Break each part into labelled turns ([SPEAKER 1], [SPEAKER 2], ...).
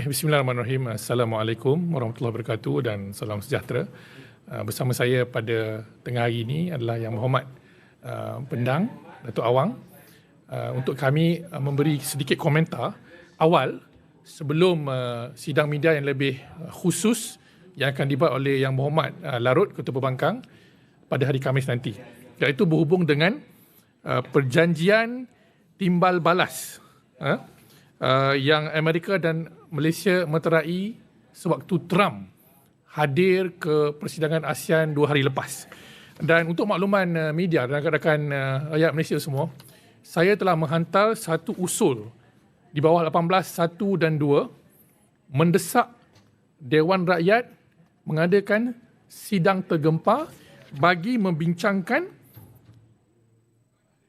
[SPEAKER 1] Eh, Bismillahirrahmanirrahim. Assalamualaikum warahmatullahi wabarakatuh dan salam sejahtera. Uh, bersama saya pada tengah hari ini adalah Yang Berhormat uh, Pendang Datuk Awang uh, untuk kami uh, memberi sedikit komentar awal sebelum uh, sidang media yang lebih khusus yang akan dibuat oleh Yang Berhormat uh, Larut Ketua Perbankang pada hari Khamis nanti. Iaitu berhubung dengan uh, perjanjian timbal balas. Uh, uh, yang Amerika dan Malaysia meterai sewaktu Trump hadir ke persidangan ASEAN dua hari lepas. Dan untuk makluman uh, media dan rakan-rakan uh, rakyat Malaysia semua, saya telah menghantar satu usul di bawah 18 1 dan 2 mendesak Dewan Rakyat mengadakan sidang tergempar bagi membincangkan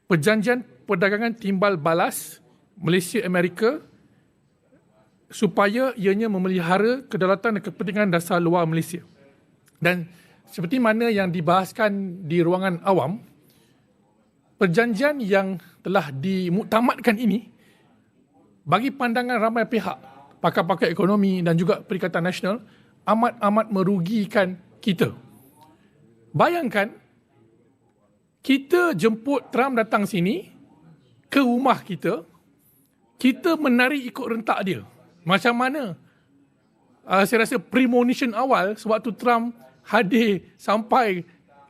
[SPEAKER 1] perjanjian perdagangan timbal balas Malaysia Amerika supaya ianya memelihara kedaulatan dan kepentingan dasar luar Malaysia. Dan seperti mana yang dibahaskan di ruangan awam, perjanjian yang telah dimuktamadkan ini bagi pandangan ramai pihak, pakar-pakar ekonomi dan juga Perikatan Nasional amat-amat merugikan kita. Bayangkan kita jemput Trump datang sini ke rumah kita, kita menari ikut rentak dia. Macam mana? Uh, saya rasa premonition awal sewaktu Trump hadir sampai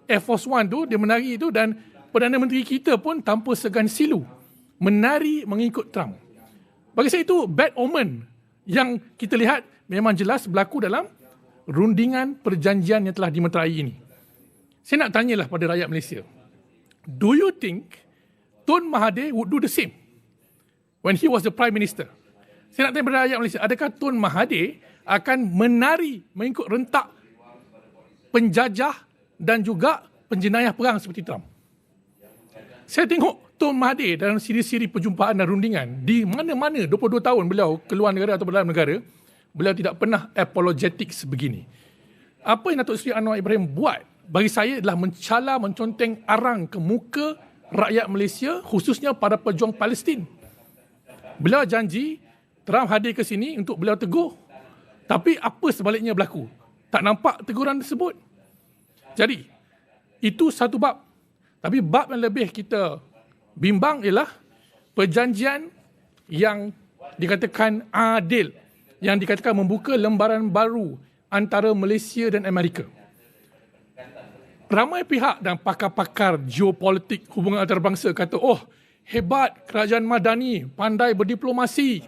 [SPEAKER 1] Air Force One tu, dia menari itu dan Perdana Menteri kita pun tanpa segan silu menari mengikut Trump. Bagi saya itu bad omen yang kita lihat memang jelas berlaku dalam rundingan perjanjian yang telah dimeterai ini. Saya nak tanyalah pada rakyat Malaysia. Do you think Tun Mahathir would do the same when he was the prime minister? Saya nak tanya kepada rakyat Malaysia, adakah Tun Mahathir akan menari mengikut rentak penjajah dan juga penjenayah perang seperti Trump? Saya tengok Tun Mahathir dalam siri-siri perjumpaan dan rundingan di mana-mana 22 tahun beliau keluar negara atau dalam negara, beliau tidak pernah apologetik sebegini. Apa yang Datuk Seri Anwar Ibrahim buat bagi saya adalah mencala menconteng arang ke muka rakyat Malaysia khususnya para pejuang Palestin. Beliau janji Trump hadir ke sini untuk beliau tegur. Tapi apa sebaliknya berlaku? Tak nampak teguran tersebut. Jadi, itu satu bab. Tapi bab yang lebih kita bimbang ialah perjanjian yang dikatakan adil. Yang dikatakan membuka lembaran baru antara Malaysia dan Amerika. Ramai pihak dan pakar-pakar geopolitik hubungan antarabangsa kata, oh hebat kerajaan Madani, pandai berdiplomasi,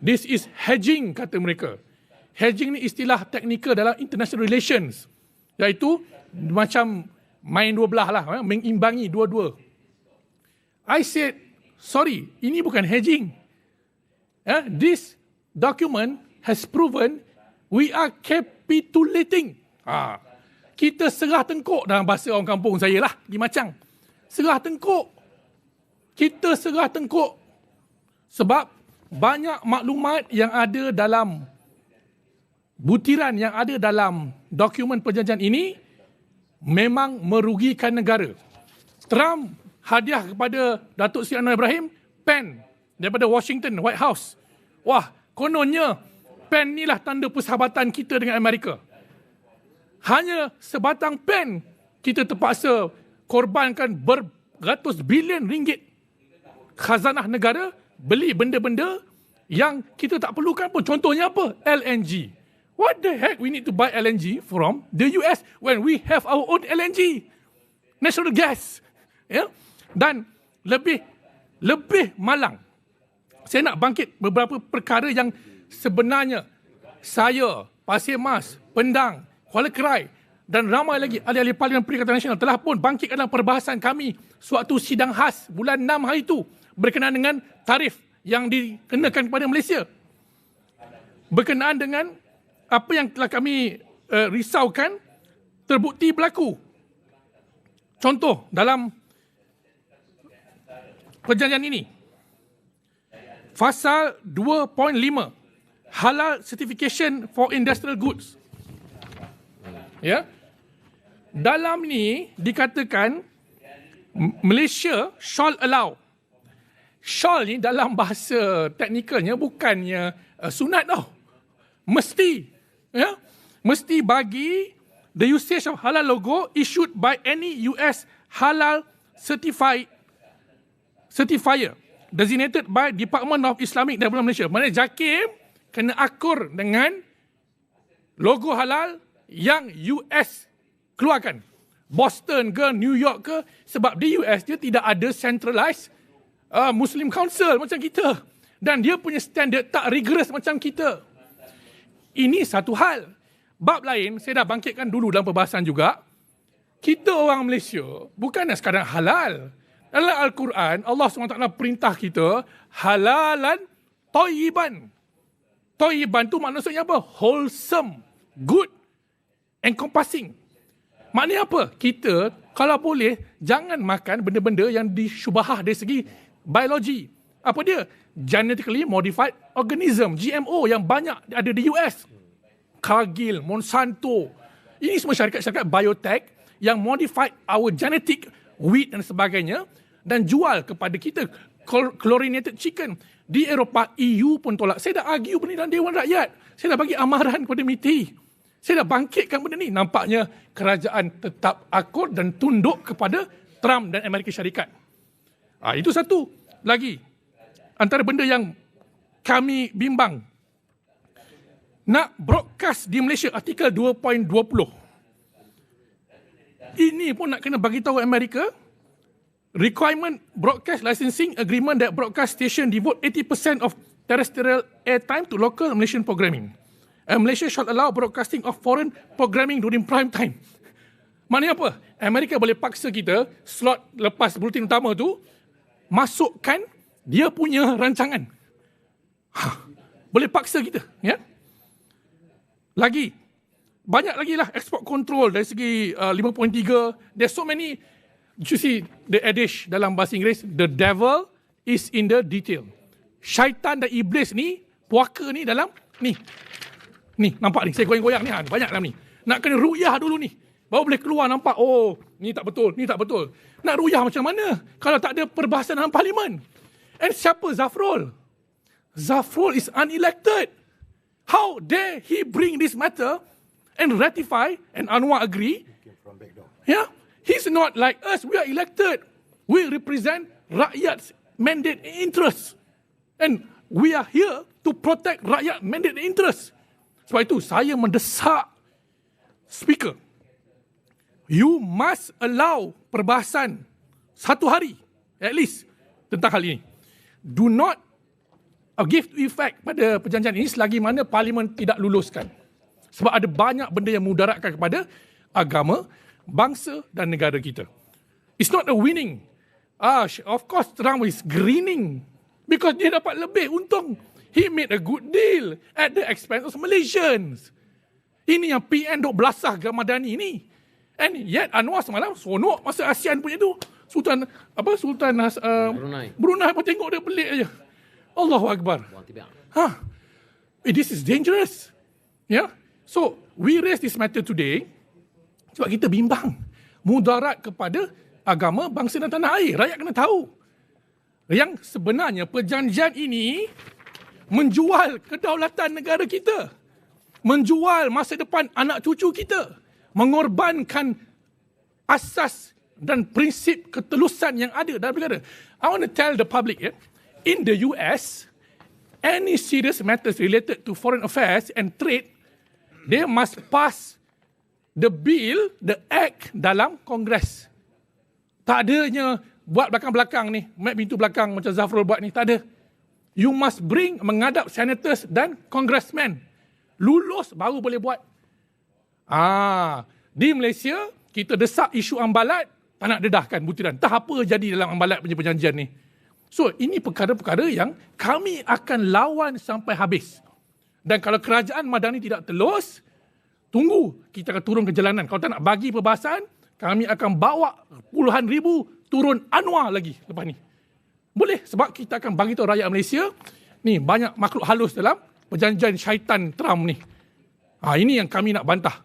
[SPEAKER 1] This is hedging, kata mereka. Hedging ni istilah teknikal dalam international relations. Iaitu macam main dua belah lah, eh, mengimbangi dua-dua. I said, sorry, ini bukan hedging. Eh, this document has proven we are capitulating. Ha. Kita serah tengkuk dalam bahasa orang kampung saya lah, di Macang. Serah tengkuk. Kita serah tengkuk. Sebab banyak maklumat yang ada dalam butiran yang ada dalam dokumen perjanjian ini memang merugikan negara. Trump hadiah kepada Datuk Seri Anwar Ibrahim pen daripada Washington White House. Wah, kononnya pen inilah tanda persahabatan kita dengan Amerika. Hanya sebatang pen kita terpaksa korbankan beratus bilion ringgit khazanah negara beli benda-benda yang kita tak perlukan pun. Contohnya apa? LNG. What the heck we need to buy LNG from the US when we have our own LNG? Natural gas. Ya? Yeah? Dan lebih lebih malang. Saya nak bangkit beberapa perkara yang sebenarnya saya, Pasir Mas, Pendang, Kuala Kerai dan ramai lagi ahli-ahli Parlimen Perikatan Nasional telah pun bangkit dalam perbahasan kami suatu sidang khas bulan 6 hari itu berkenaan dengan tarif yang dikenakan kepada Malaysia. Berkenaan dengan apa yang telah kami uh, risaukan terbukti berlaku. Contoh dalam perjanjian ini. Fasal 2.5 Halal Certification for Industrial Goods. Ya. Dalam ni dikatakan Malaysia shall allow Shawl ni dalam bahasa teknikalnya bukannya uh, sunat tau. mesti ya mesti bagi the usage of halal logo issued by any US halal certified certifier designated by Department of Islamic Development Malaysia. Mana JAKIM kena akur dengan logo halal yang US keluarkan. Boston ke New York ke sebab di US dia tidak ada centralized uh, Muslim Council macam kita dan dia punya standard tak rigorous macam kita. Ini satu hal. Bab lain, saya dah bangkitkan dulu dalam perbahasan juga. Kita orang Malaysia bukanlah sekadar halal. Dalam Al-Quran, Allah SWT perintah kita halalan toyiban. Toyiban tu maksudnya apa? Wholesome, good, encompassing. Maknanya apa? Kita kalau boleh jangan makan benda-benda yang disyubahah dari segi biologi. Apa dia? Genetically modified organism, GMO yang banyak ada di US. Cargill, Monsanto. Ini semua syarikat-syarikat biotech yang modified our genetic wheat dan sebagainya dan jual kepada kita chlorinated chicken. Di Eropah, EU pun tolak. Saya dah argue benda dalam Dewan Rakyat. Saya dah bagi amaran kepada MITI. Saya dah bangkitkan benda ni. Nampaknya kerajaan tetap akur dan tunduk kepada Trump dan Amerika Syarikat. Ha, itu satu. Lagi. Antara benda yang kami bimbang nak broadcast di Malaysia artikel 2.20. Ini pun nak kena bagi tahu Amerika. Requirement broadcast licensing agreement that broadcast station devote 80% of terrestrial airtime to local Malaysian programming. And Malaysia shall allow broadcasting of foreign programming during prime time. Maknanya apa? Amerika boleh paksa kita slot lepas bulletin utama tu masukkan dia punya rancangan. Ha, boleh paksa kita, ya? Lagi. Banyak lagi lah export control dari segi uh, 5.3. There's so many, you see the adage dalam bahasa Inggeris, the devil is in the detail. Syaitan dan iblis ni, puaka ni dalam, ni. Ni, nampak ni, saya goyang-goyang ni, ha, banyak dalam ni. Nak kena ruyah dulu ni. Baru boleh keluar nampak, oh, ni tak betul, ni tak betul. Nak ruyah macam mana kalau tak ada perbahasan dalam parlimen? And siapa Zafrul? Zafrul is unelected. How dare he bring this matter and ratify and Anwar agree? Yeah, he's not like us. We are elected. We represent rakyat's mandate interest. And we are here to protect rakyat mandate interest. Sebab itu saya mendesak speaker. You must allow perbahasan satu hari at least tentang hal ini. Do not give effect pada perjanjian ini selagi mana parlimen tidak luluskan. Sebab ada banyak benda yang mudaratkan kepada agama, bangsa dan negara kita. It's not a winning. Ah, of course Trump is grinning because dia dapat lebih untung. He made a good deal at the expense of Malaysians. Ini yang PN dok belasah Ramadhani ini. And yet Anwar semalam sonok masa ASEAN punya tu. Sultan apa Sultan uh, Brunei. Brunei pun tengok dia pelik aja. Allahu Akbar. Ha. Eh, this is dangerous. Yeah. So, we raise this matter today sebab kita bimbang mudarat kepada agama, bangsa dan tanah air. Rakyat kena tahu. Yang sebenarnya perjanjian ini menjual kedaulatan negara kita. Menjual masa depan anak cucu kita. Mengorbankan asas dan prinsip ketelusan yang ada dalam negara. I want to tell the public, yeah, in the US, any serious matters related to foreign affairs and trade, they must pass the bill, the act dalam Kongres. Tak adanya buat belakang-belakang ni, mat pintu belakang macam Zafrul buat ni, tak ada. You must bring menghadap senators dan congressmen. Lulus baru boleh buat. Ah, di Malaysia kita desak isu ambalat tak nak dedahkan butiran. Tak apa jadi dalam ambalat punya perjanjian ni. So ini perkara-perkara yang kami akan lawan sampai habis. Dan kalau kerajaan Madani tidak telus, tunggu kita akan turun ke jalanan. Kalau tak nak bagi perbahasan, kami akan bawa puluhan ribu turun Anwar lagi lepas ni. Boleh sebab kita akan bagi tahu rakyat Malaysia, ni banyak makhluk halus dalam perjanjian syaitan Trump ni. Ha, ini yang kami nak bantah.